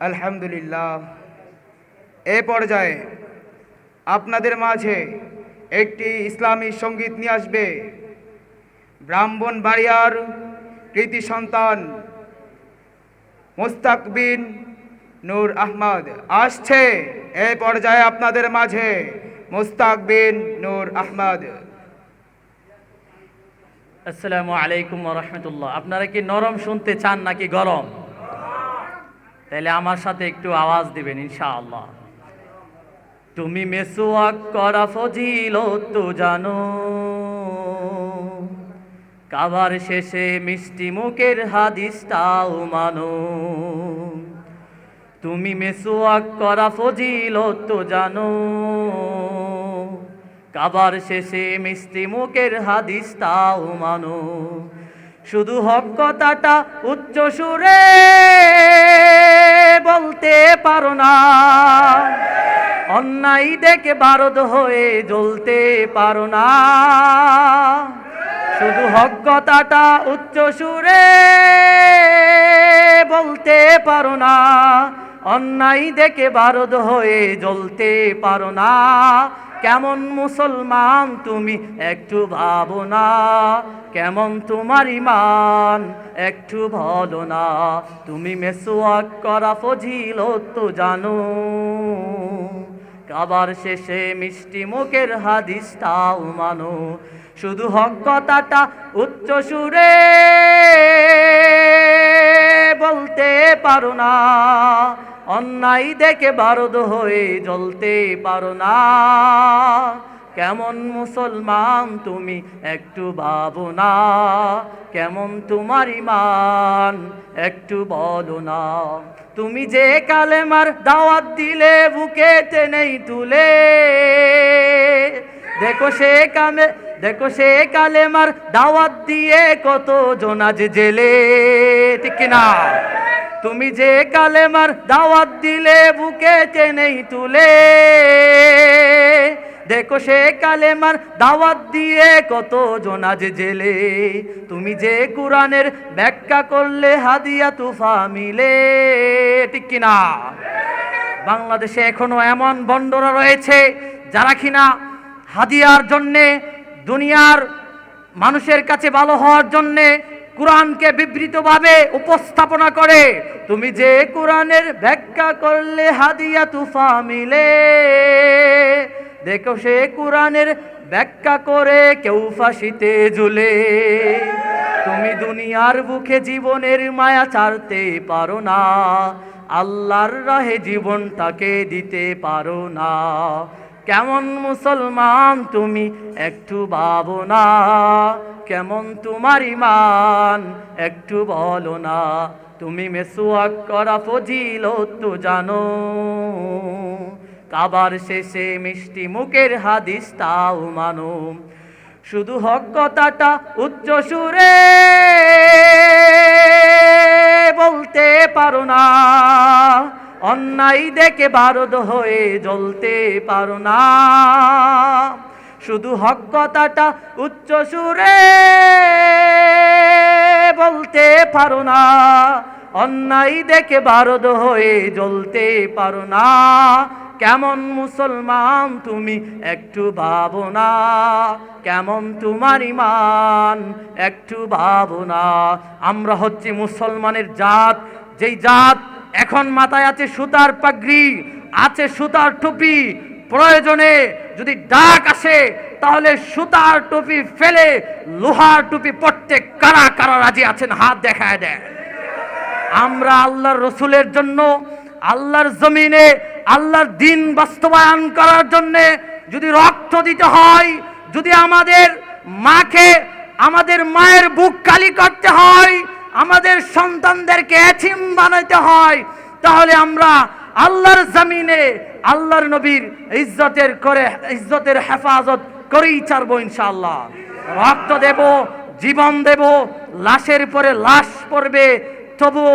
আলহামদুলিল্লাহ। এ পর্যায়ে আপনাদের মাঝে একটি ইসলামী সংগীত নিয়ে আসবে। ব্রাহ্মণবাড়িয়ার কৃতি সন্তান মুস্তাক বিন নূর আহমদ আসছে। এ পর্যায়ে আপনাদের মাঝে মুস্তাক বিন নূর আহমদ। আসসালামু আলাইকুম রহমতুল্লাহ। আপনারা কি নরম শুনতে চান নাকি গরম? তাহলে আমার সাথে একটু আওয়াজ দিবেন, ইনশাআল্লাহ। তুমি মেসোয়াক করা ফজিল তো জানো। কাবার শেষে মিষ্টি মুখের হাদিসটাও মানো। তুমি মেসোয়াক করা ফজিল তো জানো। কাবার শেষে মিষ্টি মুখের হাদিসটাও মানো। শুধু হক কথাটা উচ্চ সুরে বলতে পারো না। অন্যায় দেখে বারদ হয়ে জ্বলতে পারো না। শুধু হক কথাটা উচ্চ সুরে বলতে পারো না। অন্যায় দেখে বারদ হয়ে জ্বলতে পারো না। কেমন মুসলমান তুমি একটু ভাবো না। কেমন তোমার ইমান একটু বলো না। তুমি মেসোয়াক করা ফজিল তো জানো। কাবার শেষে মিষ্টি মুখের হাদিসটাও মানো। শুধু হক কথাটা উচ্চ সুরে বলতে পারো না। অন্যায় দেখে বারদ হয়ে জ্বলতে পারো না। কেমন মুসলমান তুমি একটু ভাবো না। কেমন তোমার ইমান একটু বলো না। তুমি যে কালেমার দাওয়াত দিলে, বুকে টেনেই তুলে। দেখো সে কামে, দেখো সে কালেমার দাওয়াত দিয়ে কত জোনাজ জেলে। ঠিক না তুমি যে কালেমার দাওয়াত দিলে, বুকে টেনেই তুলে। দেখো সে কালেমার দাওয়াত দিয়ে কত জোনাজ জেলে। তুমি যে কোরআনের ব্যাখ্যা করলে, হাদিয়া, তুফা মিলে। ঠিক কিনা? বাংলাদেশে এখনও এমন বন্ডরা রয়েছে, যারা কিনা হাদিয়ার জন্যে, দুনিয়ার মানুষের কাছে ভালো হওয়ার জন্যে কোরআনকে বিবৃতভাবে উপস্থাপনা করে। তুমি যে কোরআনের ব্যাখ্যা করলে, হাদিয়া তুফা মিলে। দেখো সে কোরআনের ব্যাখ্যা করে কেউ ফাঁসিতে ঝুলে। তুমি দুনিয়ার বুকে জীবনের মায়া ছাড়তে পারো না। আল্লাহর রাহে জীবনটাকে দিতে পারো না। কেমন মুসলমান তুমি? একটু ভাবো না। কেমন তোমার ইমান একটু বলো না। তুমি মেসুয়াক করা ফজিল তো জানো। কাবার শেষে মিষ্টি মুখের হাদিস তাও মানো। শুধু হক কথাটা উচ্চ সুরে বলতে পারো না। অন্যায় দেখে বারদ হয়ে জ্বলতে পারো না। শুধু হক কথাটা উচ্চ সুরে বলতে পারো না। অন্যায় দেখে বারদ হয়ে জ্বলতে পারো না। কেমন মুসলমান তুমি একটু ভাবো না। কেমন তোমার ইমান একটু ভাবো না। আমরা হচ্ছি মুসলমানের জাত, যেই জাত এখন মাথায় আছে সুতার পাগড়ি, আছে সুতার টুপি। প্রয়োজনে যদি ডাক আসে, তাহলে সুতার টুপি ফেলে লোহার টুপি পড়তে কারা কারা রাজি আছেন? হাত দেখায় দেয় আমরা আল্লাহর রসুলের জন্য, আল্লাহর জমিনে, আল্লাহর দিন বাস্তবায়ন করার জন্যে যদি রক্ত দিতে হয়, যদি আমাদের মাকে, আমাদের মায়ের বুক কালি করতে হয় আমাদের সন্তানদেরকে এথিম বানাইতে হয়, তাহলে আমরা আল্লাহর জমিনে আল্লাহর নবীর ইজ্জতের করে, ইজ্জতের হেফাজত করেই ছাড়বো ইনশাআল্লাহ। রক্ত দেব, জীবন দেব, লাশের পরে লাশ পড়বে, তবু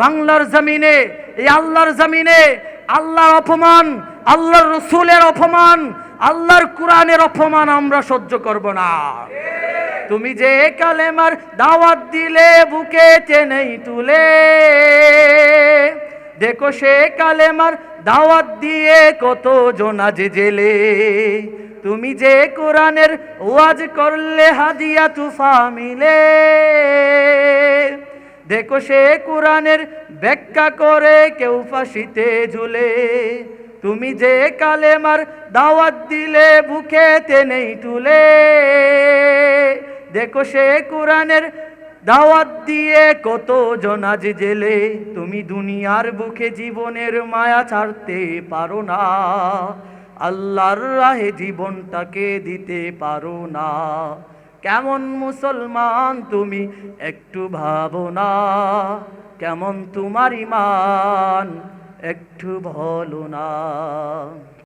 বাংলার জমিনে, এই আল্লাহর জমিনে আল্লাহর অপমান, আল্লাহর রসুলের অপমান, আল্লাহর কোরআনের অপমান আমরা সহ্য করব না। তুমি যে কালেমার দাওয়াত দিলে বুকে টেনেই তুলে। দেখো সে কালেমার দাওয়াত দিয়ে কত জোনাজ জেলে। তুমি যে কোরআনের ওয়াজ করলে হাদিয়া তুফা মিলে। দেখো সে কোরআনের ব্যাখ্যা করে কেউ ফাঁসিতে ঝুলে। তুমি যে কালেমার দাওয়াত দিলে বুকে নেই তুলে। দেখো সে কোরআনের দাওয়াত দিয়ে কত জনাজ জেলে। তুমি দুনিয়ার বুকে জীবনের মায়া ছাড়তে পারো না। আল্লাহর রাহে জীবনটাকে দিতে পারো না। কেমন মুসলমান তুমি একটু ভাবো না। কেমন তোমার ইমান একটু বলো না।